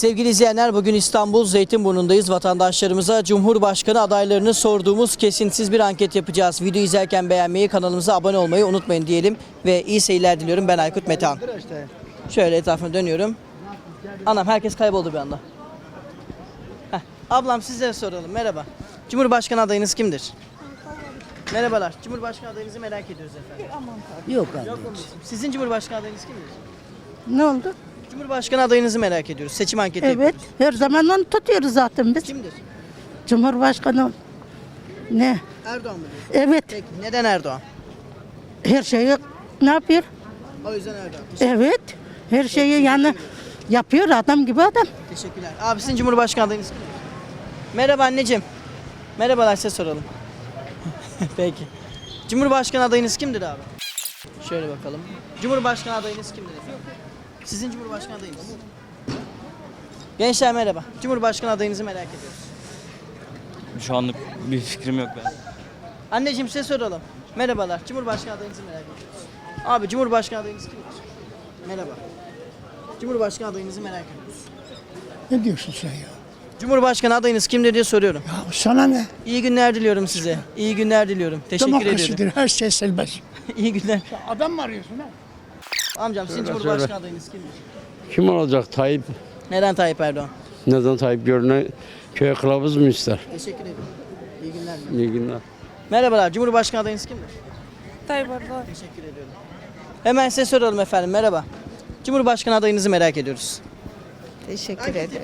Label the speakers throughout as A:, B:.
A: Sevgili izleyenler bugün İstanbul Zeytinburnu'ndayız. Vatandaşlarımıza Cumhurbaşkanı adaylarını sorduğumuz kesintisiz bir anket yapacağız. Video izlerken beğenmeyi, kanalımıza abone olmayı unutmayın diyelim. Ve iyi seyirler diliyorum. Ben Aykut Metehan. Şöyle etrafına dönüyorum. Anam herkes kayboldu bir anda. Heh, ablam size soralım. Merhaba. Cumhurbaşkanı adayınız kimdir? Merhabalar. Cumhurbaşkanı adayınızı merak ediyoruz efendim.
B: Yok abi.
A: Yok? Sizin Cumhurbaşkanı adayınız kimdir?
B: Ne oldu?
A: Cumhurbaşkanı adayınızı merak ediyoruz. Seçim anketi
B: Evet.
A: yapıyoruz.
B: Her zaman onu tutuyoruz zaten biz.
A: Kimdir?
B: Cumhurbaşkanı ne?
A: Erdoğan mı diyorsun?
B: Evet.
A: Peki neden Erdoğan?
B: Her şeyi ne yapıyor?
A: O yüzden Erdoğan.
B: Evet. Her şeyi yani yapıyor adam gibi adam.
A: Teşekkürler. Abi sizin Cumhurbaşkanı adayınız kimdir? Merhaba anneciğim. Merhabalar size soralım. Peki. Cumhurbaşkanı adayınız kimdir abi? Şöyle bakalım. Cumhurbaşkanı adayınız kimdir efendim? Sizin Cumhurbaşkanı adayınız. Gençler merhaba. Cumhurbaşkanı adayınızı merak ediyoruz.
C: Şu anlık bir fikrim yok ben.
A: Anneciğim size soralım. Merhabalar. Cumhurbaşkanı adayınızı merak ediyoruz. Abi Cumhurbaşkanı adayınız kimdir? Merhaba. Cumhurbaşkanı adayınızı merak ediyoruz.
D: Ne diyorsun sen ya?
A: Cumhurbaşkanı adayınız kimdir diye soruyorum.
D: Ya sana ne?
A: İyi günler diliyorum size. İyi günler diliyorum. Teşekkür ediyorum.
D: Demokrasidir, her şey serbest.
A: İyi günler.
D: Adam mı arıyorsun ha?
A: Amcam sizin Cumhurbaşkanı adayınız kimdir?
E: Kim olacak Tayyip?
A: Neden Tayyip Erdoğan?
E: Neden Tayyip görüne köye kılavuz mu ister?
A: Teşekkür ederim. İyi günler.
E: İyi günler.
A: Merhabalar. Cumhurbaşkanı adayınız kimdir?
F: Tayyip Erdoğan.
A: Teşekkür ediyorum. Hemen size soralım efendim. Merhaba. Cumhurbaşkanı adayınızı merak ediyoruz.
F: Teşekkür ederim.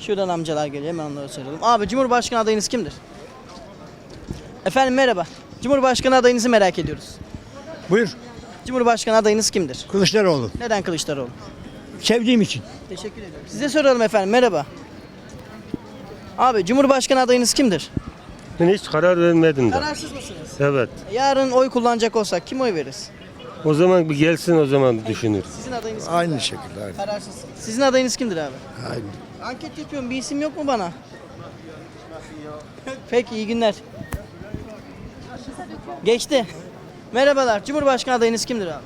A: Şuradan amcalar geliyor. Hemen onlara soralım. Abi Cumhurbaşkanı adayınız kimdir? Efendim merhaba. Cumhurbaşkanı adayınızı merak ediyoruz.
D: Buyur.
A: Cumhurbaşkanı adayınız kimdir?
D: Kılıçdaroğlu.
A: Neden Kılıçdaroğlu?
D: Sevdiğim için.
A: Teşekkür ederim. Size soralım efendim. Merhaba. Abi Cumhurbaşkanı adayınız kimdir?
G: Ben hiç karar vermedim de.
A: Kararsız mısınız?
G: Evet.
A: Yarın oy kullanacak olsak kim oy veririz?
G: O zaman bir gelsin o zaman bir düşünürüz.
A: Sizin adayınız kimdir?
D: Aynı şekilde. Aynı.
A: Kararsızsınız. Sizin adayınız kimdir abi?
D: aynı.
A: Anket yapıyorum. Bir isim yok mu bana? Peki iyi günler. Geçti. Merhabalar. Cumhurbaşkanı adayınız kimdir abi?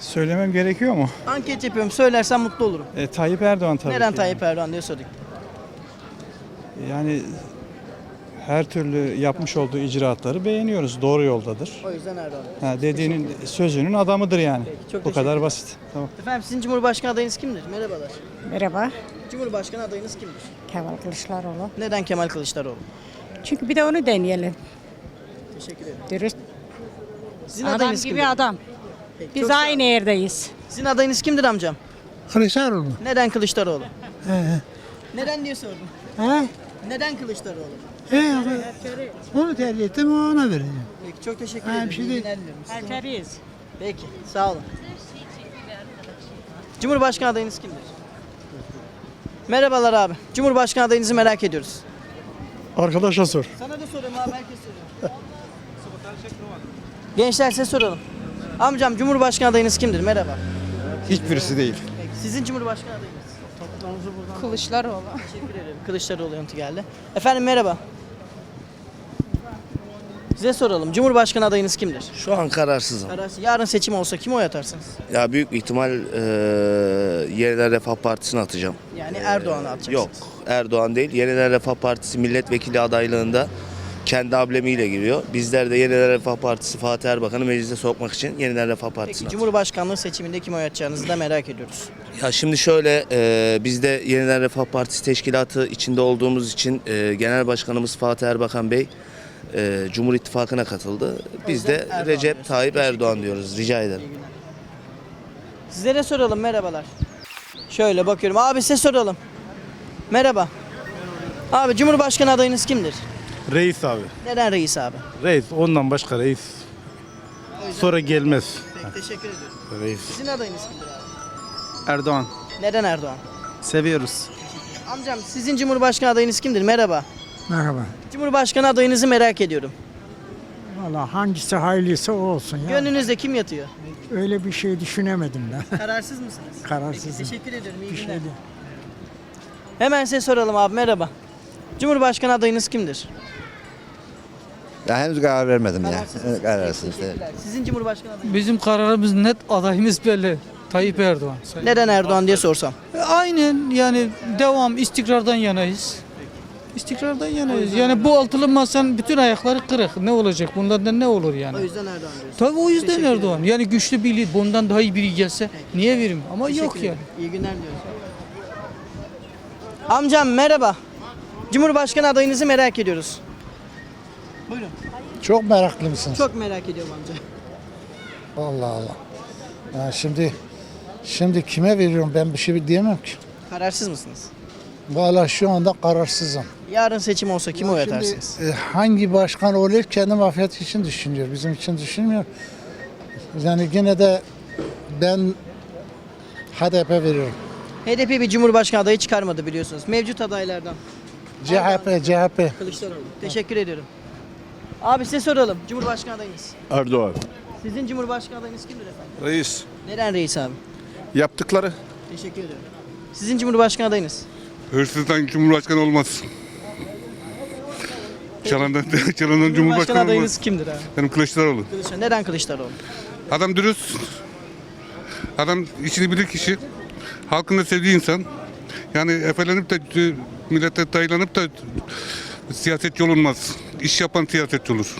H: Söylemem gerekiyor mu?
A: Anket yapıyorum. Söylersen mutlu olurum.
H: E, Tayyip Erdoğan tabii
A: Neden
H: ki.
A: Tayyip Erdoğan diye sorduk.
H: Yani her türlü yapmış olduğu icraatları beğeniyoruz. Doğru yoldadır.
A: O yüzden Erdoğan.
H: Ha, dediğinin sözünün adamıdır yani.
A: çok
H: Bu kadar basit. Tamam.
A: Efendim sizin Cumhurbaşkanı adayınız kimdir? Merhabalar.
F: Merhaba.
A: Cumhurbaşkanı adayınız kimdir?
F: Kemal Kılıçdaroğlu.
A: Neden Kemal Kılıçdaroğlu?
F: Çünkü bir de onu deneyelim.
A: Teşekkür ederim.
F: Dürüst.
A: Sizin
F: Adam
A: adayınız
F: gibi
A: kimdir?
F: adam.
A: Peki,
F: Biz
A: çok sağ olun.
F: aynı yerdeyiz.
A: Sizin adayınız kimdir amcam?
D: Kılıçdaroğlu.
A: Neden Kılıçdaroğlu?
D: He.
A: Neden diye sordum.
D: He?
A: Neden Kılıçdaroğlu?
D: He, onu tercih ettim ona vereceğim.
A: Peki çok teşekkür
D: Ha,
A: ederim.
D: bir şey
A: İyi
D: değil.
A: günler diliyorum size.
F: Hemşeriyiz.
A: Peki sağ olun. Cumhurbaşkanı adayınız kimdir? Merhabalar abi. Cumhurbaşkanı adayınızı merak ediyoruz.
D: Arkadaşa sor.
A: Sana da soruyorum abi herkes soruyor. Gençler size soralım. Amcam Cumhurbaşkanı adayınız kimdir? Merhaba.
D: Hiçbirisi değil.
A: Peki, sizin Cumhurbaşkanı adayınız?
F: Kılıçdaroğlu.
A: Teşekkür ederim. Kılıçdaroğlu yanıtı geldi. Efendim merhaba. Size soralım. Cumhurbaşkanı adayınız kimdir?
I: Şu an kararsızım.
A: Kararsız. Yarın seçim olsa kime oy atarsınız?
I: Ya büyük ihtimal e, Yeniler Refah Partisi'ne atacağım.
A: Yani Erdoğan'a atacaksınız.
I: Yok Erdoğan değil. Yeniler Refah Partisi milletvekili adaylığında kendi ablemiyle giriyor. Bizler de Yeniler Refah Partisi Fatih Erbakan'ı meclise sokmak için Yeniler Refah
A: Peki
I: Partisi'ne atacağım.
A: Cumhurbaşkanlığı seçiminde kime oy atacağınızı da merak ediyoruz.
I: Ya şimdi şöyle e, biz de Yeniler Refah Partisi teşkilatı içinde olduğumuz için e, Genel Başkanımız Fatih Erbakan Bey e, Cumhur İttifakı'na katıldı. Biz de
A: Erdoğan
I: Recep
A: diyorsunuz.
I: Tayyip Erdoğan diyoruz. Rica ederim.
A: Sizlere soralım merhabalar. Şöyle bakıyorum. Abi size soralım. Merhaba. Abi Cumhurbaşkanı adayınız kimdir?
J: Reis abi.
A: Neden reis abi?
J: Reis ondan başka reis sonra gelmez.
A: Peki teşekkür ediyorum.
J: Reis.
A: Sizin adayınız kimdir abi?
H: Erdoğan.
A: Neden Erdoğan?
H: Seviyoruz.
A: Amcam sizin Cumhurbaşkanı adayınız kimdir? Merhaba.
D: Merhaba.
A: Cumhurbaşkanı adayınızı merak ediyorum.
D: Valla hangisi hayırlısı o olsun ya.
A: Gönlünüzde kim yatıyor?
D: Öyle bir şey düşünemedim ben.
A: Kararsız mısınız?
D: Kararsızım.
A: Peki, teşekkür ederim. İyi
D: Bir şey
A: günler.
D: değil.
A: Hemen size soralım abi merhaba. Cumhurbaşkanı adayınız kimdir?
K: Ya henüz karar vermedim ya.
A: Kararsızsınız.
K: Kararsız.
A: Teşekkürler. Sizin Cumhurbaşkanı adayınız
C: Bizim kararımız net adayımız belli.
D: Tayyip Erdoğan.
A: Neden Erdoğan diye sorsam.
D: E, Aynen yani devam istikrardan yanayız. İstikrardan yanayız. Yani bu altılı masanın bütün ayakları kırık. Ne olacak? Bundan da ne olur yani?
A: O yüzden Erdoğan diyorsun.
D: Tabii o yüzden
A: Teşekkür
D: Erdoğan. Yani güçlü bir lider. Bundan daha iyi biri gelse niye verim? Ama
A: Teşekkür
D: yok yani.
A: ederim. İyi günler diliyorum. Amcam merhaba. Cumhurbaşkanı adayınızı merak ediyoruz. Buyurun.
J: Çok meraklı mısınız?
A: Çok merak ediyorum amca.
J: Allah Allah. Ya şimdi şimdi kime veriyorum ben bir şey diyemem ki.
A: Kararsız mısınız?
J: Valla şu anda kararsızım.
A: Yarın seçim olsa kimi oy
J: Şimdi,
A: atarsınız?
J: e, hangi başkan olur kendi mafyat için düşünüyor. Bizim için düşünmüyor. Yani yine de ben HDP veriyorum.
A: HDP bir cumhurbaşkanı adayı çıkarmadı biliyorsunuz. Mevcut adaylardan.
J: CHP, CHP.
A: Kılıçdaroğlu. Teşekkür ediyorum. Abi size soralım. Cumhurbaşkanı adayınız.
K: Erdoğan.
A: Sizin cumhurbaşkanı adayınız kimdir efendim?
K: Reis.
A: Neden reis abi?
K: Yaptıkları.
A: Teşekkür ediyorum. Sizin cumhurbaşkanı adayınız?
L: Hırsızdan cumhurbaşkanı olmaz. Çalandan, çalandan cumhurbaşkanı
A: adayınız
L: olmaz.
A: kimdir abi?
L: Benim Kılıçdaroğlu.
A: Kılıçdaroğlu. Neden Kılıçdaroğlu?
L: Adam dürüst. Adam işini bilir kişi. Halkın da sevdiği insan. Yani efelenip de millete dayılanıp da siyasetçi olunmaz. İş yapan siyasetçi olur.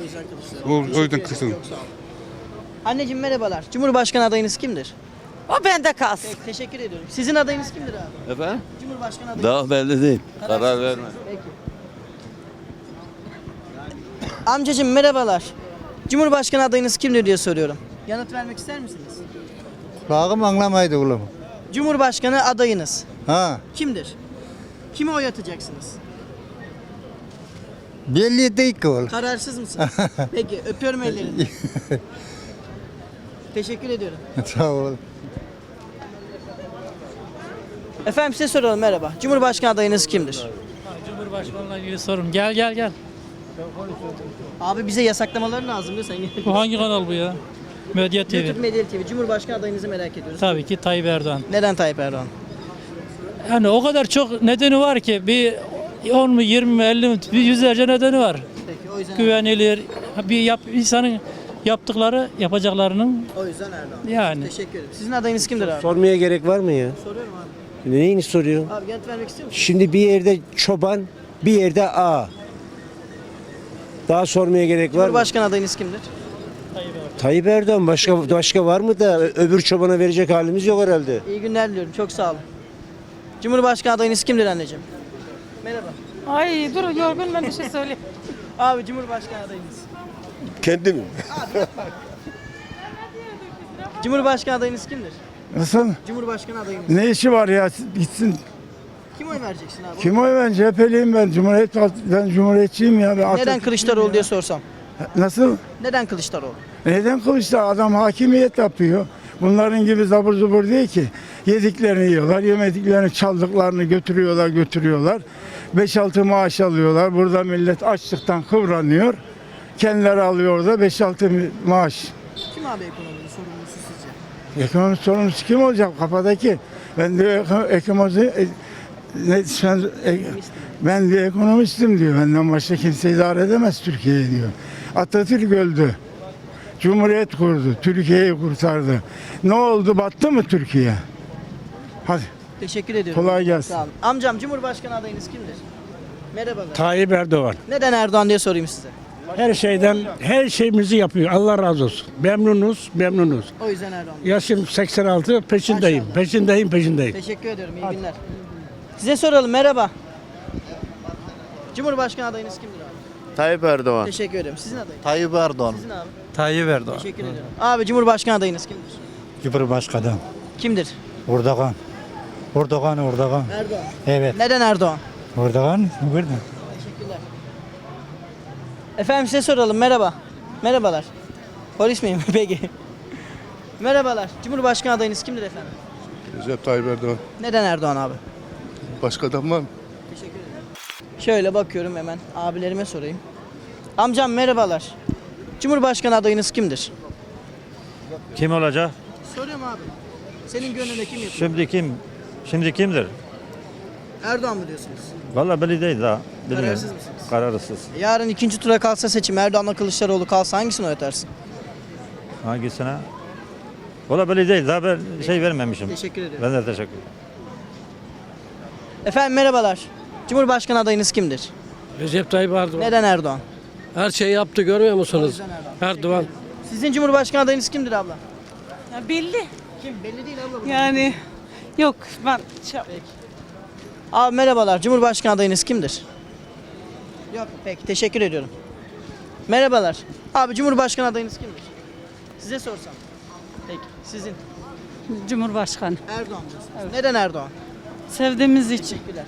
A: O yüzden
L: O,
A: Kılıçdaroğlu.
L: o yüzden
A: Teşekkür ederim.
L: Kılıçdaroğlu.
A: Çok sağ olun. Anneciğim merhabalar. Cumhurbaşkanı adayınız kimdir?
B: O bende kalsın.
A: Peki, teşekkür ediyorum. Sizin adayınız kimdir abi?
E: Efendim?
A: Cumhurbaşkanı adayınız.
E: Daha belli değil. Karar verme.
A: Peki. Amcacığım merhabalar. Cumhurbaşkanı adayınız kimdir diye soruyorum. Yanıt vermek ister misiniz?
K: Bağım anlamaydı oğlum.
A: Cumhurbaşkanı adayınız
K: Ha.
A: kimdir? Kime oy atacaksınız?
K: Belli değil ki oğlum.
A: Kararsız mısınız? Peki öpüyorum ellerinden. Teşekkür ediyorum.
K: Sağ ol.
A: Efendim size soralım merhaba. Cumhurbaşkanı adayınız kimdir?
D: Cumhurbaşkanıyla ilgili sorum. Gel gel gel.
A: Abi bize yasaklamaları lazım diyor sen.
D: Bu hangi kanal bu ya? Medya
A: YouTube Medya TV. Cumhurbaşkanı adayınızı merak ediyoruz.
D: Tabii ki Tayyip Erdoğan.
A: Neden Tayyip Erdoğan?
D: Yani o kadar çok nedeni var ki bir 10 mu 20 mi 50 mi bir yüzlerce nedeni var.
A: Peki o yüzden
D: Güvenilir. Bir yap, insanın yaptıkları yapacaklarının
A: o yüzden Erdoğan.
D: yani.
A: Teşekkür ederim. Sizin adayınız kimdir abi?
K: Sormaya gerek var mı ya?
A: Soruyorum abi.
K: Neyini soruyor?
A: Abi yanıt vermek istiyor musun?
K: Şimdi bir yerde çoban, bir yerde A. Daha sormaya gerek var mı?
A: Cumhurbaşkanı adayınız kimdir?
K: Tayyip Erdoğan başka başka var mı da öbür çobana verecek halimiz yok herhalde.
A: İyi günler diliyorum. Çok sağ olun. Cumhurbaşkanı adayınız kimdir anneciğim? Merhaba.
F: Ay dur yorgun ben bir şey söyleyeyim.
A: Abi Cumhurbaşkanı adayınız.
K: Kendim.
A: Cumhurbaşkanı adayınız kimdir?
J: Nasıl?
A: Cumhurbaşkanı adayınız.
J: Ne işi var ya gitsin.
A: Kim oy vereceksin abi?
J: Kim oy ben CHP'liyim ben. Cumhuriyet ben Cumhuriyetçiyim ya. Ben
A: Neden
J: Atatürk'üm
A: Kılıçdaroğlu
J: ya.
A: diye sorsam?
J: Nasıl?
A: Neden Kılıçdaroğlu?
J: Neden Kılıçdaroğlu? Adam hakimiyet yapıyor. Bunların gibi zabur zubur değil ki. Yediklerini yiyorlar, yemediklerini çaldıklarını götürüyorlar, götürüyorlar. 5-6 maaş alıyorlar. Burada millet açlıktan kıvranıyor. Kendileri alıyor da 5-6 maaş.
A: Kim abi ekonominin sorumlusu sizce?
J: Ekonomi sorumlusu kim olacak kafadaki? Ben de ekonomi e, ne, sen, e, ben bir ekonomistim diyor. Benden başka kimse idare edemez Türkiye'yi diyor. Atatürk öldü. Cumhuriyet kurdu. Türkiye'yi kurtardı. Ne oldu? Battı mı Türkiye? Hadi.
A: Teşekkür ediyorum.
J: Kolay gelsin.
A: Sağ olun. Amcam Cumhurbaşkanı adayınız kimdir? Merhabalar.
H: Tayyip Erdoğan.
A: Neden Erdoğan diye sorayım size.
H: Her şeyden her şeyimizi yapıyor. Allah razı olsun. Memnunuz, memnunuz.
A: O yüzden Erdoğan.
H: Yaşım 86, peşindeyim.
A: Maşallah.
H: Peşindeyim, peşindeyim.
A: Teşekkür ediyorum. İyi günler. Size soralım. Merhaba. Cumhurbaşkanı adayınız kimdir abi?
I: Tayyip Erdoğan.
A: Teşekkür ederim. Sizin adayınız?
K: Tayyip Erdoğan.
A: Sizin abi.
H: Tayyip Erdoğan.
A: Teşekkür ediyorum. Abi Cumhurbaşkanı adayınız kimdir?
J: Cumhurbaşkanı.
A: Kimdir?
J: Erdoğan. Erdoğan, Erdoğan.
A: Erdoğan.
J: Evet.
A: Neden Erdoğan?
J: Erdoğan, burada.
A: Teşekkürler. Efendim size soralım. Merhaba. Merhabalar. Polis miyim? Peki. Merhabalar. Cumhurbaşkanı adayınız kimdir efendim?
L: Recep Tayyip Erdoğan.
A: Neden Erdoğan abi?
L: Başka adam var mı?
A: Teşekkür ederim. Şöyle bakıyorum hemen abilerime sorayım. Amcam merhabalar. Cumhurbaşkanı adayınız kimdir?
C: Kim olacak?
A: Soruyorum abi. Senin gönlünde kim yapıyor?
C: Şimdi kim? Şimdi kimdir?
A: Erdoğan mı diyorsunuz?
C: Vallahi belli değil daha.
A: Kararsız mısınız?
C: Kararsız.
A: Yarın ikinci tura kalsa seçim Erdoğan'la Kılıçdaroğlu kalsa hangisini oy atarsın?
C: Hangisine?
K: Valla böyle değil. Daha ben şey vermemişim.
A: Teşekkür ederim.
K: Ben de teşekkür ederim.
A: Efendim merhabalar. Cumhurbaşkanı adayınız kimdir?
D: Recep Tayyip Erdoğan.
A: Neden Erdoğan?
D: Her şeyi yaptı görmüyor musunuz? Erdoğan.
A: Sizin Cumhurbaşkanı adayınız kimdir abla?
F: Ya belli.
A: Kim? Belli değil abla.
F: Yani yok ben şey-
A: Abi merhabalar. Cumhurbaşkanı adayınız kimdir? Yok. Peki teşekkür ediyorum. Merhabalar. Abi Cumhurbaşkanı adayınız kimdir? Size sorsam. Peki sizin.
F: Cumhurbaşkanı.
A: Erdoğan diyorsunuz. Neden Erdoğan?
F: Sevdiğimiz için.
A: Teşekkürler.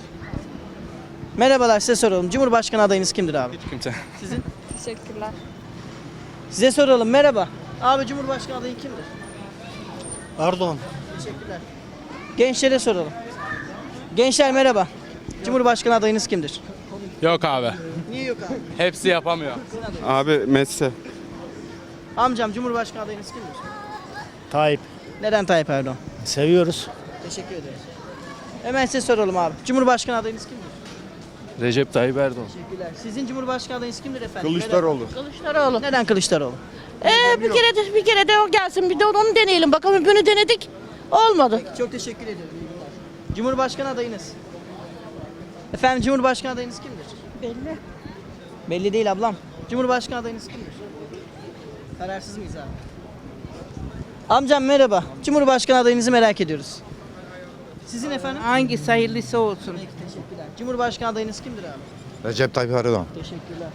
A: Merhabalar size soralım. Cumhurbaşkanı adayınız kimdir abi?
C: Hiç kimse.
A: Sizin?
F: Teşekkürler.
A: Size soralım. Merhaba. Abi Cumhurbaşkanı adayı kimdir?
D: Erdoğan.
A: Teşekkürler. Gençlere soralım. Gençler merhaba. Cumhurbaşkanı adayınız kimdir?
C: Yok abi.
A: Niye yok abi?
C: Hepsi yapamıyor.
E: Abi Messi.
A: Amcam Cumhurbaşkanı adayınız kimdir?
K: Tayyip.
A: Neden Tayyip Erdoğan?
K: Seviyoruz.
A: Teşekkür ederiz. Hemen size soralım abi. Cumhurbaşkanı adayınız kimdir?
C: Recep Tayyip Erdoğan.
A: Teşekkürler. Sizin Cumhurbaşkanı adayınız kimdir efendim?
E: Kılıçdaroğlu.
F: Kılıçdaroğlu.
A: Neden Kılıçdaroğlu?
F: Ee, bir kere de bir kere de o gelsin bir de onu deneyelim bakalım bunu denedik. Olmadı.
A: Çok teşekkür ederim. İyi günler. Cumhurbaşkanı adayınız. Efendim Cumhurbaşkanı adayınız kimdir?
F: Belli.
A: Belli değil ablam. Cumhurbaşkanı adayınız kimdir? Kararsız mıyız abi? Amcam merhaba. Cumhurbaşkanı adayınızı merak ediyoruz. Sizin efendim?
F: Hangi hayırlısı olsun.
A: Peki teşekkürler. Cumhurbaşkanı adayınız kimdir abi?
E: Recep Tayyip Erdoğan.
A: Teşekkürler.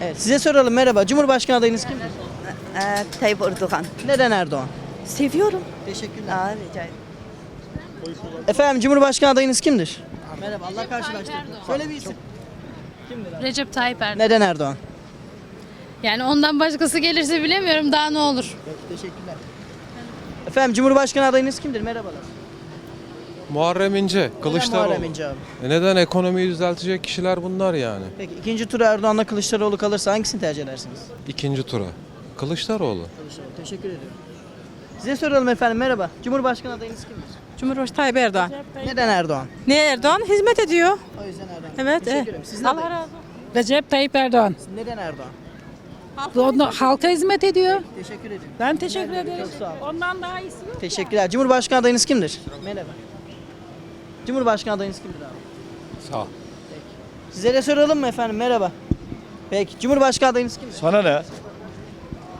A: Evet size soralım merhaba. Cumhurbaşkanı adayınız kimdir?
F: Tayyip Erdoğan.
A: Neden Erdoğan?
F: Seviyorum.
A: Teşekkürler.
F: Aa, rica ederim.
A: Efendim Cumhurbaşkanı adayınız kimdir? Merhaba Allah karşılaştırdı. Söyle bir isim. Kimdir abi?
M: Recep Tayyip Erdoğan.
A: Neden Erdoğan?
M: Yani ondan başkası gelirse bilemiyorum daha ne olur.
A: Teşekkürler. Efendim Cumhurbaşkanı adayınız kimdir? Merhabalar.
H: Muharrem İnce,
A: Neden Muharrem İnce abi?
H: E neden ekonomiyi düzeltecek kişiler bunlar yani?
A: Peki ikinci tura Erdoğan'la Kılıçdaroğlu kalırsa hangisini tercih edersiniz?
H: İkinci tura. Kılıçdaroğlu.
A: Kılıçdaroğlu. Teşekkür ediyorum. Size soralım efendim merhaba. Cumhurbaşkanı adayınız kimdir?
F: Cumhurbaşkanı Tayyip Erdoğan.
A: Neden Erdoğan?
F: Ne Erdoğan? Hizmet ediyor.
A: O yüzden Erdoğan.
F: Evet,
A: Teşekkür ederim. Sizin
F: Allah
A: adayınız?
F: razı olsun. Recep Tayyip Erdoğan.
A: Neden Erdoğan?
F: Halka hizmet ediyor.
A: Teşekkür ederim.
F: Ben teşekkür ederim.
A: Çok sağ olun.
F: Ondan daha iyisi yok.
A: Teşekkürler. Cumhurbaşkanı adayınız kimdir? Merhaba. Cumhurbaşkanı adayınız kimdir abi?
H: Sağ ol.
A: Size de soralım mı efendim? Merhaba. Peki. Cumhurbaşkanı adayınız kimdir?
K: Sana ne?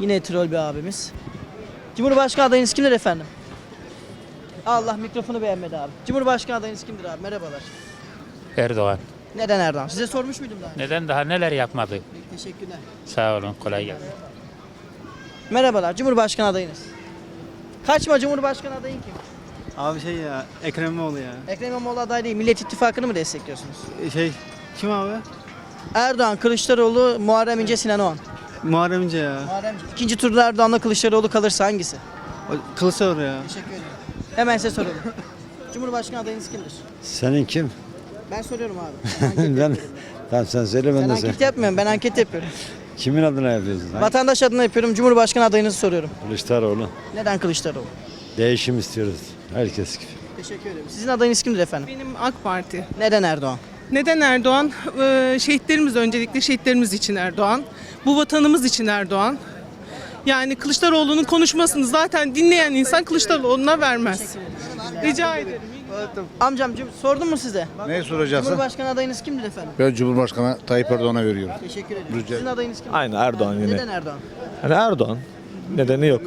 A: Yine troll bir abimiz. Cumhurbaşkanı adayınız kimdir efendim? Allah mikrofonu beğenmedi abi. Cumhurbaşkanı adayınız kimdir abi? Merhabalar.
K: Erdoğan.
A: Neden Erdoğan? Size sormuş muydum daha? önce?
K: Neden daha neler yapmadı?
A: Teşekkürler.
K: Sağ olun. Kolay gelsin.
A: Merhabalar. Cumhurbaşkanı adayınız. Kaçma Cumhurbaşkanı adayın kim?
D: Abi şey ya Ekrem İmamoğlu ya.
A: Ekrem İmamoğlu aday değil. Millet İttifakı'nı mı destekliyorsunuz?
D: Şey kim abi?
A: Erdoğan, Kılıçdaroğlu, Muharrem İnce, Sinan Oğan.
D: Muharrem İnce ya.
A: Muharrem İnce. İkinci turda Erdoğan'la Kılıçdaroğlu kalırsa hangisi?
D: Kılıçdaroğlu ya.
A: Teşekkür ederim. Hemen size soralım. Cumhurbaşkanı adayınız kimdir?
K: Senin kim?
A: Ben soruyorum abi. Anket
K: ben Tamam sen söyle
A: Ben anket yapmıyorum. Ben anket yapıyorum.
K: Kimin adına yapıyorsun?
A: Vatandaş adına yapıyorum. Cumhurbaşkanı adayınızı soruyorum.
K: Kılıçdaroğlu.
A: Neden Kılıçdaroğlu?
K: Değişim istiyoruz. Herkes gibi.
A: Teşekkür ederim. Sizin adayınız kimdir efendim?
F: Benim AK Parti.
A: Neden Erdoğan?
F: Neden Erdoğan? Ee, şehitlerimiz öncelikle şehitlerimiz için Erdoğan. Bu vatanımız için Erdoğan. Yani Kılıçdaroğlu'nun konuşmasını zaten dinleyen insan Kılıçdaroğlu'na vermez. Rica ederim.
A: Amcam cum- sordum mu size?
E: Ne soracaksın?
A: Cumhurbaşkanı adayınız kimdir efendim?
E: Ben Cumhurbaşkanı Tayyip Erdoğan'a veriyorum.
A: Teşekkür ederim. Sizin adayınız kimdir?
K: Aynı Erdoğan yine.
A: Neden Erdoğan?
K: Yani Erdoğan. Nedeni yok.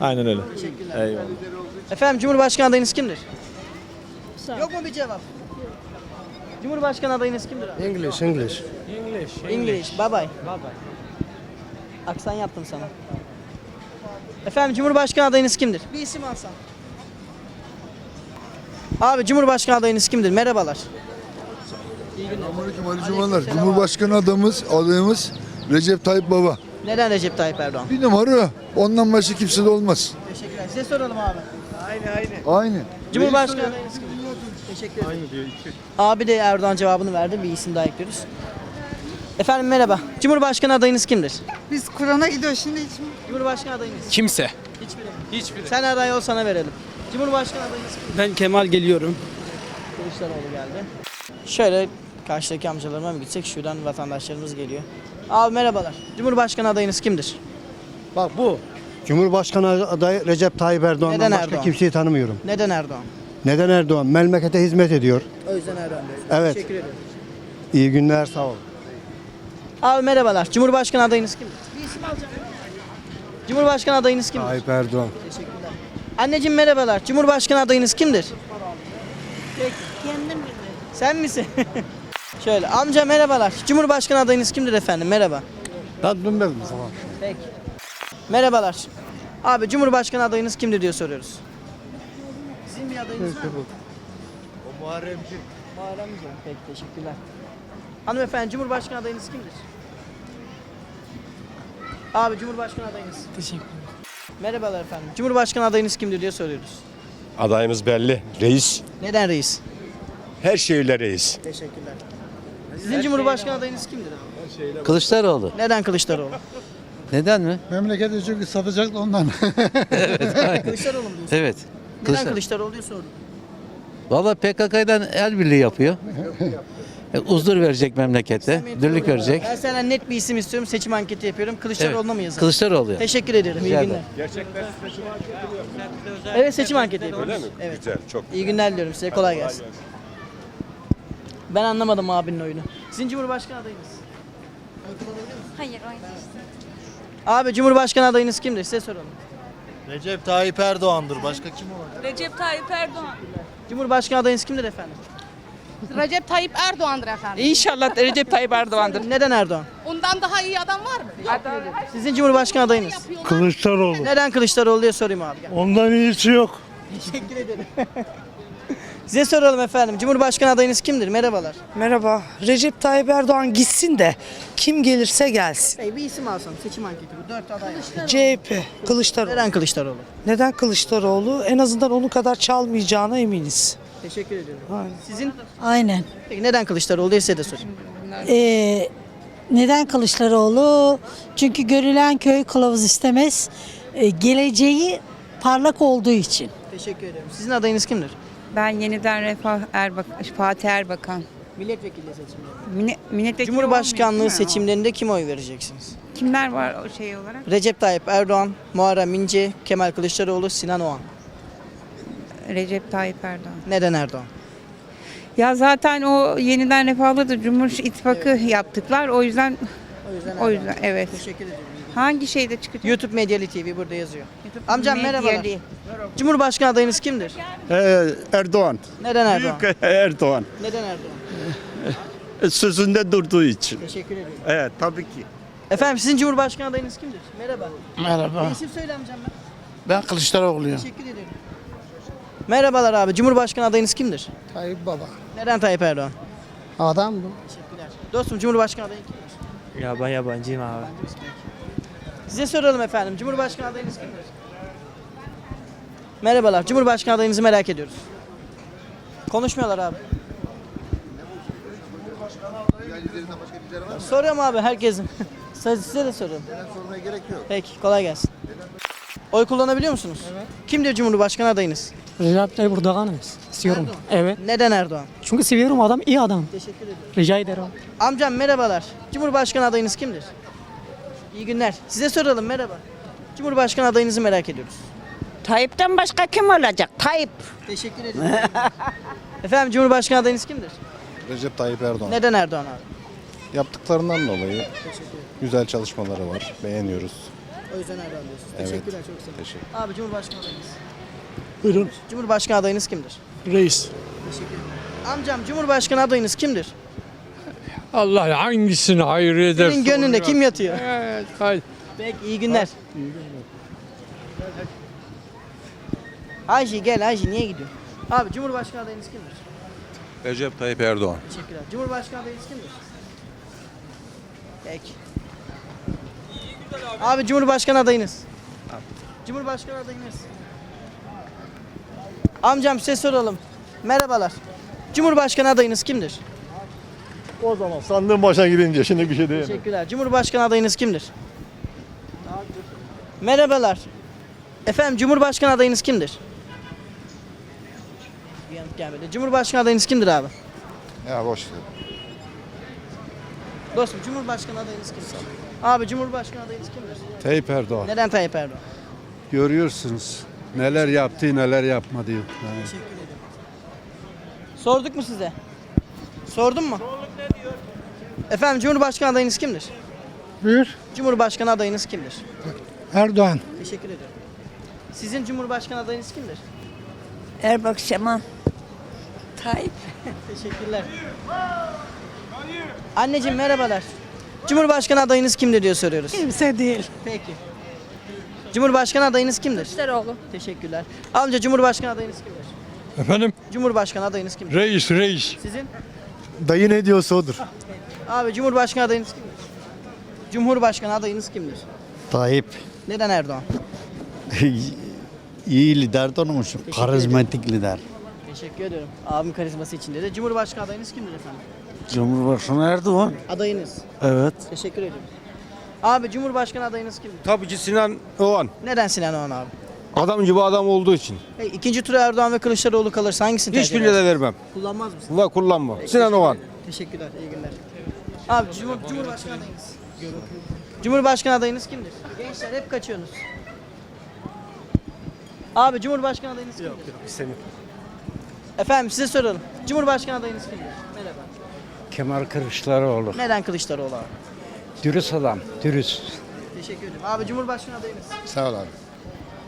K: Aynen öyle.
A: Teşekkürler.
K: Eyvallah.
A: Efendim Cumhurbaşkanı adayınız kimdir? Yok mu bir cevap? Cumhurbaşkanı adayınız kimdir abi?
D: English, English.
A: English. Bye bye. Aksan yaptım sana. Efendim Cumhurbaşkanı adayınız kimdir? Bir isim alsam. Abi Cumhurbaşkanı adayınız kimdir? Merhabalar.
J: Aleyküm Cumalar. Cumhurbaşkanı adamız, adayımız Recep Tayyip Baba.
A: Neden Recep Tayyip Erdoğan?
J: Bir numara. Ondan başka kimse de olmaz.
A: Teşekkürler. Size soralım abi.
J: Aynı.
A: Cumhurbaşkanı adayınız kimdir? Teşekkür ederim. Abi de Erdoğan cevabını verdi. Bir isim daha ekliyoruz. Efendim merhaba. Cumhurbaşkanı adayınız kimdir?
F: Biz Kur'an'a gidiyoruz şimdi hiç
A: Cumhurbaşkanı adayınız.
C: Kimse.
A: Hiçbiri. Hiçbiri. Sen aday ol sana verelim. Cumhurbaşkanı adayınız kimdir?
D: Ben Kemal geliyorum.
A: Kılıçdaroğlu geldi. Şöyle karşıdaki amcalarıma mı gitsek? Şuradan vatandaşlarımız geliyor. Abi merhabalar. Cumhurbaşkanı adayınız kimdir?
D: Bak bu
K: Cumhurbaşkanı adayı Recep Tayyip Erdoğan'dan
A: Neden
K: başka
A: Erdoğan?
K: kimseyi tanımıyorum.
A: Neden Erdoğan?
K: Neden Erdoğan? Memlekete hizmet ediyor.
A: O yüzden Erdoğan diyorsun.
K: Evet.
A: Teşekkür ederim.
K: İyi günler sağ olun.
A: Abi merhabalar. Cumhurbaşkanı adayınız kimdir? Bir isim alacağım. Cumhurbaşkanı adayınız kimdir?
K: Tayyip Erdoğan.
A: Teşekkürler. Anneciğim merhabalar. Cumhurbaşkanı adayınız kimdir?
B: Kendim
A: Sen misin? Şöyle amca merhabalar. Cumhurbaşkanı adayınız kimdir efendim? Merhaba.
J: Ben bilmedim sana.
A: Peki. Merhabalar. Abi Cumhurbaşkanı adayınız kimdir diye soruyoruz. Sizin bir adayınız var mı? O Muharremci. Muharremci. Peki teşekkürler. Hanımefendi Cumhurbaşkanı adayınız kimdir? Abi Cumhurbaşkanı adayınız. Teşekkürler. Merhabalar efendim. Cumhurbaşkanı adayınız kimdir diye soruyoruz.
G: Adayımız belli. Reis.
A: Neden reis?
G: Her şeyle reis.
A: Teşekkürler. Sizin Cumhurbaşkanı adayınız kimdir abi?
N: Kılıçdaroğlu.
A: Neden Kılıçdaroğlu?
N: Neden mi?
J: Memleketi çünkü satacak da ondan.
A: Kılıçdaroğlu mu diyorsun?
N: Evet.
A: Neden
N: Kılıçdaroğlu.
A: Kılıçdaroğlu diye sordum.
N: Valla PKK'dan el birliği yapıyor. E, Huzur verecek memlekete. Dirlik verecek.
A: Ben senden net bir isim istiyorum. Seçim anketi yapıyorum. Kılıçdaroğlu'na mı yazalım?
N: Kılıçdaroğlu. ya.
A: Teşekkür ederim. İyi
N: Rica
A: günler. Evet seçim anketi yapıyoruz. Evet.
G: Güzel, çok.
A: İyi günler diliyorum size. Kolay gelsin. Ben anlamadım abinin oyunu. Sizin Cumhurbaşkanı adayınız.
M: Hayır
A: Abi Cumhurbaşkanı adayınız kimdir? Size soralım.
N: Recep Tayyip Erdoğan'dır. Başka kim olacak?
M: Recep Tayyip Erdoğan.
A: Cumhurbaşkanı adayınız kimdir efendim?
B: Recep Tayyip Erdoğan'dır efendim.
F: İnşallah Recep Tayyip Erdoğan'dır.
A: Neden Erdoğan?
B: Ondan daha iyi adam var mı?
A: Sizin Cumhurbaşkanı adayınız.
H: Kılıçdaroğlu.
A: Neden Kılıçdaroğlu diye sorayım abi.
H: Ondan iyisi yok.
A: Teşekkür ederim. Size soralım efendim. Cumhurbaşkanı adayınız kimdir? Merhabalar.
F: Merhaba. Recep Tayyip Erdoğan gitsin de kim gelirse gelsin.
A: Bey bir isim alsam seçim anketi bu. Dört aday var.
F: CHP, Kılıçdaroğlu.
A: Neden Kılıçdaroğlu?
F: Neden Kılıçdaroğlu? En azından onun kadar çalmayacağına eminiz.
A: Teşekkür ediyorum. Sizin?
B: Aynen.
A: Peki neden Kılıçdaroğlu diye size de sorayım.
B: Ee, neden Kılıçdaroğlu? Çünkü görülen köy kılavuz istemez. Ee, geleceği parlak olduğu için.
A: Teşekkür ederim. Sizin adayınız kimdir?
M: Ben yeniden Refah Erbakan, Fatih Erbakan.
A: Milletvekili seçimleri.
M: Mine, milletvekili
A: Cumhurbaşkanlığı
M: olmuyor,
A: seçimlerinde kime oy vereceksiniz?
M: Kimler var o şey olarak?
A: Recep Tayyip Erdoğan, Muharrem İnce, Kemal Kılıçdaroğlu, Sinan Oğan.
M: Recep Tayyip Erdoğan.
A: Neden Erdoğan?
M: Ya zaten o yeniden Refah'la da Cumhur İttifakı yaptıklar. O yüzden
A: O yüzden
M: o yüzden evet.
A: Teşekkür ederim.
M: Hangi şeyde çıkacak?
A: YouTube Medyali TV burada yazıyor. Amcam
M: Medyali.
A: merhabalar. Cumhurbaşkanı adayınız kimdir?
J: Erdoğan.
A: Neden Erdoğan?
J: Erdoğan.
A: Neden Erdoğan?
J: Sözünde durduğu için.
A: Teşekkür ederim.
J: Evet tabii ki.
A: Efendim sizin Cumhurbaşkanı adayınız kimdir? Merhaba.
J: Merhaba.
A: Bir isim söyle amcam ben.
J: Ben Kılıçdaroğlu'yum.
A: Teşekkür ederim. Merhabalar abi. Cumhurbaşkanı adayınız kimdir?
J: Tayyip Baba.
A: Neden Tayyip Erdoğan?
J: Adam bu.
A: Teşekkürler. Dostum Cumhurbaşkanı adayı kimdir?
C: Ya ben yabancıyım abi.
A: Size soralım efendim. Cumhurbaşkanı adayınız kimdir? Merhabalar. Cumhurbaşkanı adayınızı merak ediyoruz. Konuşmuyorlar abi. Soruyorum abi herkesin. Size size de soruyorum.
J: sormaya gerek yok.
A: Peki kolay gelsin. Oy kullanabiliyor musunuz? Evet. Kimdir Cumhurbaşkanı adayınız?
D: Recep Tayyip Erdoğan'ı istiyorum. Evet.
A: Neden Erdoğan?
D: Çünkü seviyorum adam, iyi adam.
A: Teşekkür ederim.
D: Rica ederim.
A: Amcam merhabalar. Cumhurbaşkanı adayınız kimdir? İyi günler. Size soralım merhaba. Cumhurbaşkanı adayınızı merak ediyoruz.
B: Tayyip'ten başka kim olacak? Tayyip.
A: Teşekkür ederim. Efendim Cumhurbaşkanı adayınız kimdir?
E: Recep Tayyip Erdoğan.
A: Neden Erdoğan abi?
E: Yaptıklarından dolayı güzel çalışmaları var. Beğeniyoruz.
A: O yüzden Erdoğan diyorsunuz.
E: Evet.
A: Teşekkürler çok sağ olun.
E: Teşekkür.
A: Abi Cumhurbaşkanı adayınız.
D: Buyurun.
A: Cumhurbaşkanı adayınız kimdir?
D: Reis.
A: Teşekkür ederim. Amcam Cumhurbaşkanı adayınız kimdir?
D: Allah hangisini hayır eder?
A: Senin gönlünde kim yatıyor?
D: Evet, hayır.
A: Peki iyi günler. Hacı gel Hacı niye gidiyorsun? Abi Cumhurbaşkanı adayınız kimdir?
G: Recep Tayyip Erdoğan.
A: Teşekkürler. Cumhurbaşkanı adayınız kimdir? Peki. Abi Cumhurbaşkanı adayınız. Cumhurbaşkanı adayınız. Amcam size soralım. Merhabalar. Cumhurbaşkanı adayınız kimdir?
J: O zaman sandığın başına gidince şimdi bir şey diyemem.
A: Teşekkürler. Cumhurbaşkanı adayınız kimdir? Merhabalar. Efendim Cumhurbaşkanı adayınız kimdir? Bir yanıt gelmedi. Cumhurbaşkanı adayınız kimdir abi?
E: Ya boş ver.
A: Dostum Cumhurbaşkanı adayınız kimdir? Abi Cumhurbaşkanı adayınız kimdir?
E: Tayyip Erdoğan.
A: Neden Tayyip Erdoğan?
H: görüyorsunuz. Neler yaptı, neler yapmadı. Yani.
A: Sorduk mu size? Sordun mu? Efendim Cumhurbaşkanı adayınız kimdir?
J: Buyur.
A: Cumhurbaşkanı adayınız kimdir?
J: Erdoğan.
A: Teşekkür ederim. Sizin Cumhurbaşkanı adayınız kimdir?
M: Erbak Şaman. Tayyip.
A: Teşekkürler. Anneciğim merhabalar. Cumhurbaşkanı adayınız kimdir diye soruyoruz.
B: Kimse değil.
A: Peki. Cumhurbaşkanı adayınız kimdir?
M: Kılıçdaroğlu.
A: Teşekkürler. Amca Cumhurbaşkanı adayınız kimdir?
E: Efendim?
A: Cumhurbaşkanı adayınız kimdir?
E: Reis, reis.
A: Sizin?
E: Dayı ne diyorsa odur.
A: Abi Cumhurbaşkanı adayınız kimdir? Cumhurbaşkanı adayınız kimdir?
K: Tayyip
A: Neden Erdoğan?
K: iyi lider de olmuş. Karizmatik lider.
A: Teşekkür ediyorum. Abim karizması için dedi. Cumhurbaşkanı adayınız kimdir efendim?
K: Cumhurbaşkanı Erdoğan.
A: Adayınız.
K: Evet.
A: Teşekkür ediyorum. Abi Cumhurbaşkanı adayınız kimdir?
G: Tabii ki Sinan Oğan.
A: Neden Sinan Oğan abi?
G: Adam gibi adam olduğu için.
A: Hey, ikinci tura Erdoğan ve Kılıçdaroğlu kalırsa hangisini tercih edersin?
G: vermem.
A: Kullanmaz mısın?
G: Valla kullanma. Sinan Oğan.
A: Teşekkürler, iyi günler. Abi Cumhur, Cumhurbaşkanı adayınız. Cumhurbaşkanı adayınız kimdir? Gençler hep kaçıyorsunuz. Abi Cumhurbaşkanı adayınız kimdir? Yok yok istemiyorum. Efendim size soralım. Cumhurbaşkanı adayınız kimdir? Merhaba.
K: Kemal Kılıçdaroğlu.
A: Neden Kılıçdaroğlu abi?
K: Dürüst adam. Dürüst.
A: Teşekkür ederim. Abi Cumhurbaşkanı adayınız.
E: Sağ ol abi.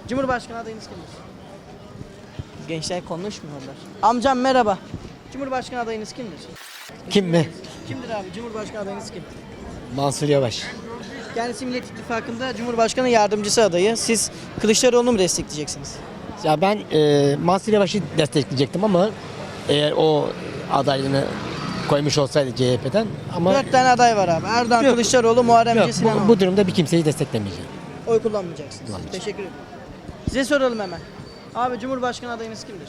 A: Cumhurbaşkanı adayınız kimdir? Gençler konuşmuyorlar. Amcam merhaba. Cumhurbaşkanı adayınız kimdir?
K: Kim mi?
A: Kimdir abi? Cumhurbaşkanı adayınız kim?
K: Mansur Yavaş.
A: Kendisi Millet İttifakı'nda Cumhurbaşkanı yardımcısı adayı. Siz Kılıçdaroğlu'nu mu destekleyeceksiniz?
K: Ya ben e, Mansur Yavaş'ı destekleyecektim ama eğer o adaylığını koymuş olsaydı CHP'den ama
A: Dört tane aday var abi. Erdoğan,
K: Yok.
A: Kılıçdaroğlu, Muharrem
K: yok,
A: İnce, Sinan
K: bu, bu durumda bir kimseyi desteklemeyeceğim.
A: Oy kullanmayacaksınız. Teşekkür ederim. Size soralım hemen. Abi Cumhurbaşkanı adayınız kimdir?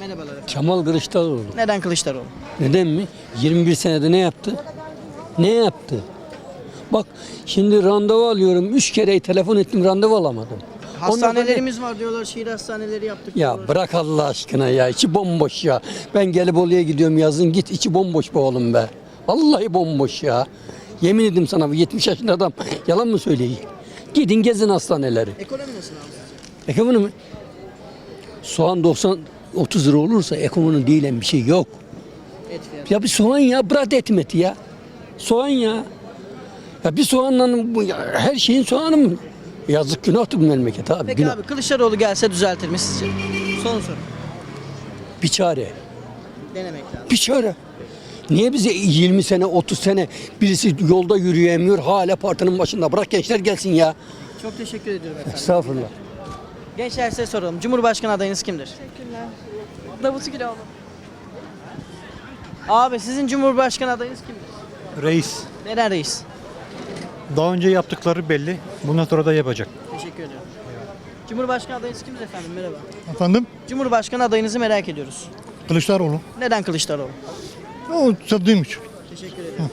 A: Merhabalar efendim.
N: Kemal Kılıçdaroğlu.
A: Neden Kılıçdaroğlu?
N: Neden mi? 21 senede ne yaptı? Ne yaptı? Bak şimdi randevu alıyorum. Üç kere telefon ettim randevu alamadım.
A: Hastanelerimiz var diyorlar. Şehir hastaneleri yaptık.
N: Ya
A: diyorlar.
N: bırak Allah aşkına ya. içi bomboş ya. Ben Gelibolu'ya gidiyorum yazın git içi bomboş be oğlum be. Vallahi bomboş ya. Yemin ederim sana bu 70 yaşında adam yalan mı söyleyeyim? Gidin gezin hastaneleri.
A: Ekonomi nasıl abi?
N: Ekonomi mi? Soğan 90 30 lira olursa ekonomi değilen bir şey yok. Ya bir soğan ya bırak etmeti ya. Soğan ya. Ya bir soğanla bu ya her şeyin soğanı mı? Yazık günahtır bu memleket abi.
A: Peki
N: günah.
A: abi Kılıçdaroğlu gelse düzeltir mi sizce? Son soru.
N: Bir çare.
A: Denemek lazım.
N: Bir çare. Niye bize 20 sene 30 sene birisi yolda yürüyemiyor hala partinin başında bırak gençler gelsin ya.
A: Çok teşekkür ediyorum efendim.
N: Estağfurullah.
A: Gençler size soralım. Cumhurbaşkanı adayınız kimdir?
M: Davut Güloğlu.
A: Abi sizin Cumhurbaşkanı adayınız kimdir?
H: Reis.
A: Neden reis?
H: Daha önce yaptıkları belli. Bundan sonra da yapacak.
A: Teşekkür ederim. Cumhurbaşkanı adayınız kimdir efendim? Merhaba.
J: Efendim?
A: Cumhurbaşkanı adayınızı merak ediyoruz.
J: Kılıçdaroğlu.
A: Neden Kılıçdaroğlu?
J: O sevdiğim için.
A: Teşekkür ederim.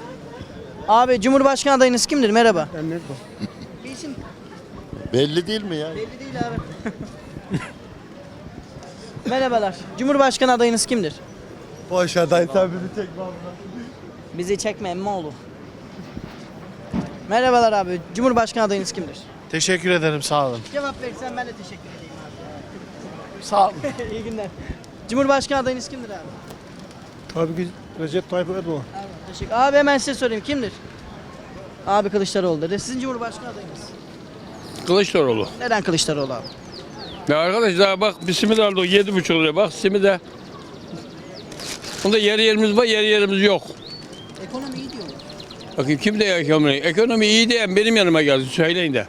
A: Abi Cumhurbaşkanı adayınız kimdir? Merhaba. Bir isim
E: Belli değil mi ya?
A: belli değil abi. Merhabalar. Cumhurbaşkanı adayınız kimdir?
E: Boş aday tabii bir tek
A: Bizi çekme emmoğlu. Merhabalar abi. Cumhurbaşkanı adayınız kimdir?
E: Teşekkür ederim sağ olun.
A: Cevap verirsen ben de teşekkür edeyim abi.
E: Sağ olun.
A: İyi günler. Cumhurbaşkanı adayınız kimdir abi?
J: Tabii ki Recep Tayyip Erdoğan.
A: Teşekkür. Abi hemen size sorayım kimdir? Abi Kılıçdaroğlu dedi. Sizin Cumhurbaşkanı adayınız.
C: Kılıçdaroğlu.
A: Neden Kılıçdaroğlu abi?
C: Ya arkadaşlar bak bir simit aldık yedi buçuk liraya bak simide. Bunda yer yerimiz var yer yerimiz yok.
A: Ekonomi iyi diyorlar.
C: Bakayım kim de ekonomi? Ekonomi iyi diyen benim yanıma gelsin söyleyin de.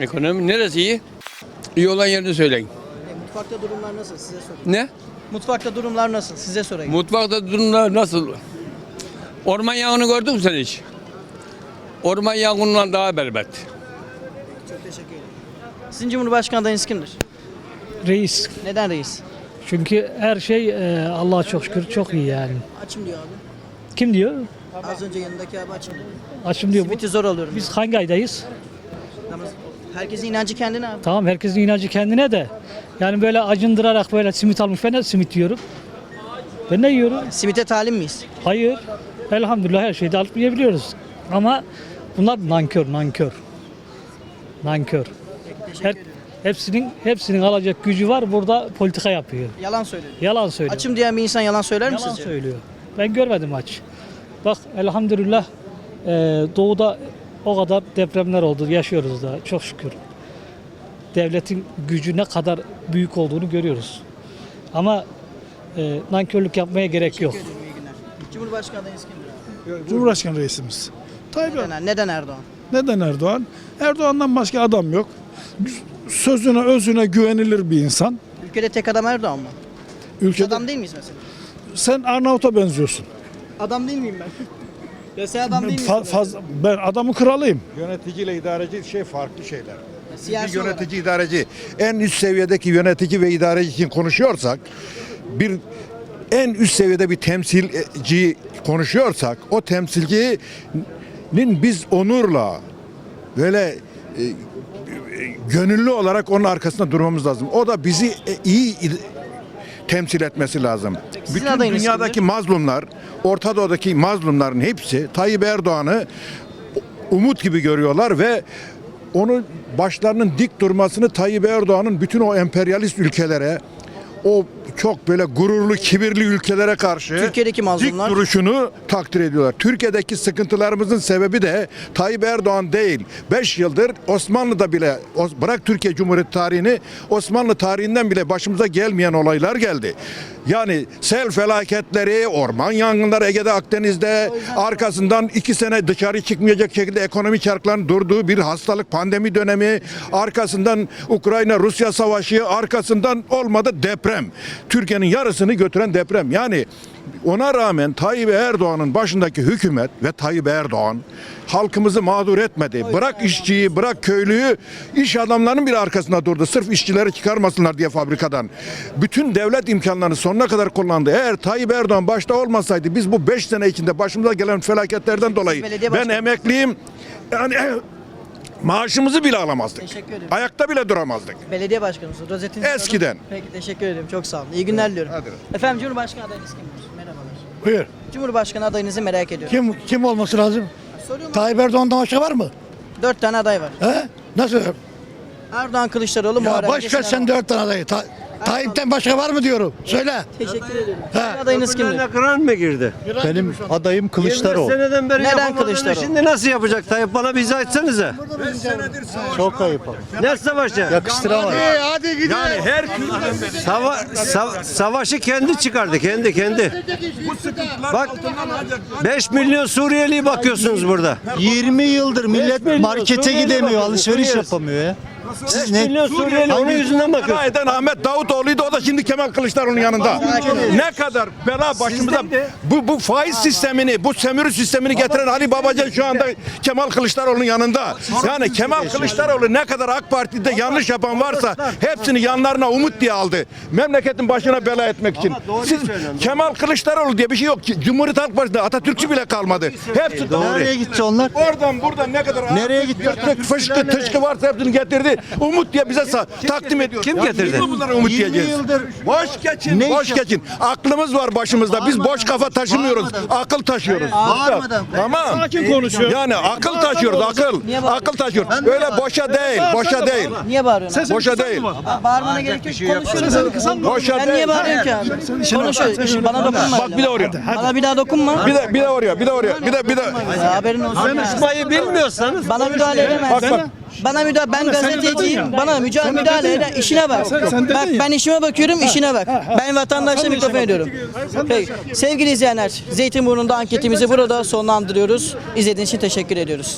C: Ekonomi neresi iyi? İyi olan yerini söyleyin.
A: E, mutfakta durumlar nasıl? Size sorayım.
C: Ne?
A: Mutfakta durumlar nasıl? Size sorayım.
C: Mutfakta durumlar nasıl? Orman yangını gördün mü sen hiç? Orman yangınından daha berbat.
A: Sizin Cumhurbaşkanı adayınız kimdir?
D: Reis.
A: Neden reis?
D: Çünkü her şey e, Allah'a çok şükür çok iyi yani.
A: Açım diyor abi.
D: Kim diyor?
A: Az önce yanındaki abi açım diyor.
D: Açım diyor. Bu-
A: Simiti zor alıyorum.
D: Biz hangi aydayız?
A: Ama herkesin inancı kendine abi.
D: Tamam herkesin inancı kendine de. Yani böyle acındırarak böyle simit almış. Ben de simit yiyorum. Ben de yiyorum.
A: Simite talim miyiz?
D: Hayır. Elhamdülillah her şeyi de alıp yiyebiliyoruz. Ama bunlar nankör, nankör. Nankör.
A: Teşekkür
D: Her. Hepsinin hepsinin alacak gücü var. Burada politika yapıyor.
A: Yalan söylüyor.
D: Yalan söylüyor.
A: Açım diyen bir insan yalan söyler mi
D: Yalan
A: sizce?
D: söylüyor. Ben görmedim aç. Bak elhamdülillah e, doğuda o kadar depremler oldu. Yaşıyoruz da çok şükür. Devletin gücü ne kadar büyük olduğunu görüyoruz. Ama e, nankörlük yapmaya gerek yok.
A: Teşekkür ederim, iyi günler. Cumhurbaşkanı adayınız kimdir?
H: Cumhurbaşkanı reisimiz. Tayyip
A: Neden, neden Erdoğan?
H: Neden Erdoğan? Erdoğan'dan başka adam yok. Sözüne özüne güvenilir bir insan.
A: Ülkede tek adam Erdoğan mı?
H: Ülkede
A: adam değil miyiz mesela?
H: sen Arnavut'a benziyorsun.
A: Adam değil miyim ben? Ya sen adam değil misin?
H: Fa- fazla, ben adamın kralıyım.
E: Yöneticiyle idareci şey farklı şeyler.
A: Siyasi
E: bir
A: olarak.
E: yönetici idareci en üst seviyedeki yönetici ve idareci için konuşuyorsak bir en üst seviyede bir temsilci konuşuyorsak o temsilcinin biz onurla böyle e, gönüllü olarak onun arkasında durmamız lazım. O da bizi e, iyi temsil etmesi lazım. Bütün dünyadaki
A: kimdir?
E: mazlumlar, Orta Doğu'daki mazlumların hepsi Tayyip Erdoğan'ı umut gibi görüyorlar ve onun başlarının dik durmasını Tayyip Erdoğan'ın bütün o emperyalist ülkelere o çok böyle gururlu, kibirli ülkelere karşı
A: Türkiye'deki mazlumlar?
E: dik duruşunu takdir ediyorlar. Türkiye'deki sıkıntılarımızın sebebi de Tayyip Erdoğan değil. 5 yıldır Osmanlı'da bile bırak Türkiye Cumhuriyeti tarihini Osmanlı tarihinden bile başımıza gelmeyen olaylar geldi. Yani sel felaketleri, orman yangınları Ege'de, Akdeniz'de arkasından iki sene dışarı çıkmayacak şekilde ekonomi çarkların durduğu bir hastalık pandemi dönemi, arkasından Ukrayna-Rusya savaşı, arkasından olmadı deprem. Türkiye'nin yarısını götüren deprem. Yani ona rağmen Tayyip Erdoğan'ın başındaki hükümet ve Tayyip Erdoğan halkımızı mağdur etmedi. Bırak işçiyi, bırak köylüyü, iş adamlarının bir arkasında durdu. Sırf işçileri çıkarmasınlar diye fabrikadan. Bütün devlet imkanlarını sonuna kadar kullandı. Eğer Tayyip Erdoğan başta olmasaydı biz bu 5 sene içinde başımıza gelen felaketlerden dolayı ben emekliyim. Yani maaşımızı bile alamazdık.
A: Teşekkür ederim.
E: Ayakta bile duramazdık.
A: Belediye başkanımız. Rozetinizi
E: Eskiden.
A: sorun. Peki teşekkür ederim. Çok sağ olun. İyi günler diliyorum.
E: Hadi.
A: Efendim Cumhurbaşkanı adayınız kimdir? Merhabalar.
J: Buyur.
A: Cumhurbaşkanı adayınızı merak ediyorum.
J: Kim kim olması lazım?
A: Soruyorum.
J: Tayyip Erdoğan'dan başka var mı?
A: Dört tane aday var.
J: He? Nasıl?
A: Erdoğan, Kılıçdaroğlu,
J: Ya
A: Muharrem
J: boş ver sen dört tane adayı. Ta- Tayyip'ten başka var mı diyorum. Söyle.
A: Teşekkür ederim. Sizin adayınız kimdir?
G: Kıran mı girdi?
E: Benim adayım Kılıçdaroğlu.
G: seneden beri
A: Neden
G: yapamadığını
A: Kılıçdaroğlu?
G: Şimdi nasıl yapacak Tayyip? Bana bir izah etsenize.
E: Çok ayıp.
G: Ne savaşı?
E: Yakıştıramadım.
J: hadi gidelim.
G: Yani her Sava, sa- savaşı kendi çıkardı. Kendi kendi. Bak 5 milyon Suriyeli bakıyorsunuz burada.
J: 20 yıldır millet markete gidemiyor, alışveriş yapamıyor ya. Siz ne?
G: milyon Suriyeli onun yüzünden bakıyorsunuz.
E: Eden Ahmet Davutoğlu'ydu o da şimdi Kemal Kılıçdaroğlu'nun yanında. Ne kadar bela başımıza bu bu faiz sistemini, bu sömürü sistemini getiren Ali Babacan şu anda Kemal Kılıçdaroğlu'nun yanında. Yani Kemal Kılıçdaroğlu ne kadar AK Parti'de yanlış yapan varsa hepsini yanlarına umut diye aldı. Memleketin başına bela etmek için. Siz Kemal Kılıçdaroğlu diye bir şey yok. Cumhuriyet Halk Partisi'nde Atatürkçü bile kalmadı. Hepsi
J: Nereye gitti onlar?
E: Oradan buradan ne kadar
J: Nereye gitti?
E: Fışkı, tışkı varsa hepsini getirdi. Umut diye bize sa- takdim ediyor.
G: Kim getirdi?
E: Umut
J: 20
E: diyeceğiz?
J: yıldır
E: Boş geçin,
J: Ne
E: boş
J: iş
E: geçin. Aklımız var başımızda. Biz boş kafa taşımıyoruz. Akıl taşıyoruz.
J: Bağırmadan.
E: Tamam.
H: Sakin konuşuyor.
E: Yani akıl taşıyoruz, akıl.
A: Niye bağırıyorsun?
E: Akıl taşıyoruz. Öyle boşa değil, boşa değil.
A: Niye bağırıyorsun?
E: Boşa değil.
A: Ba- Bağırmana gerek yok. Konuşuyoruz.
E: Boşa
A: Ben
E: değil.
A: niye bağırıyorum ki abi? Konuşuyoruz. Bana dokunma.
E: Bak bir de oraya.
A: Bana bir daha dokunma.
E: Bir de bir de oraya, bir de oraya. Bir de bir de
A: Ya, haberin olsun. ya.
G: Konuşmayı bilmiyorsanız
A: Bana müdahale edemezsin.
E: Bak, bak.
A: Bana müdahale ben gazeteciyim. Bana müdahale müdahale ede işine bak. Bak ben işime bakıyorum, işine bak. Ben vatandaşla mikrofon ediyorum. Peki. Sevgili izleyenler, Zeytinburnu'nda anketimizi burada sonlandırıyoruz. İzlediğiniz için teşekkür ediyoruz.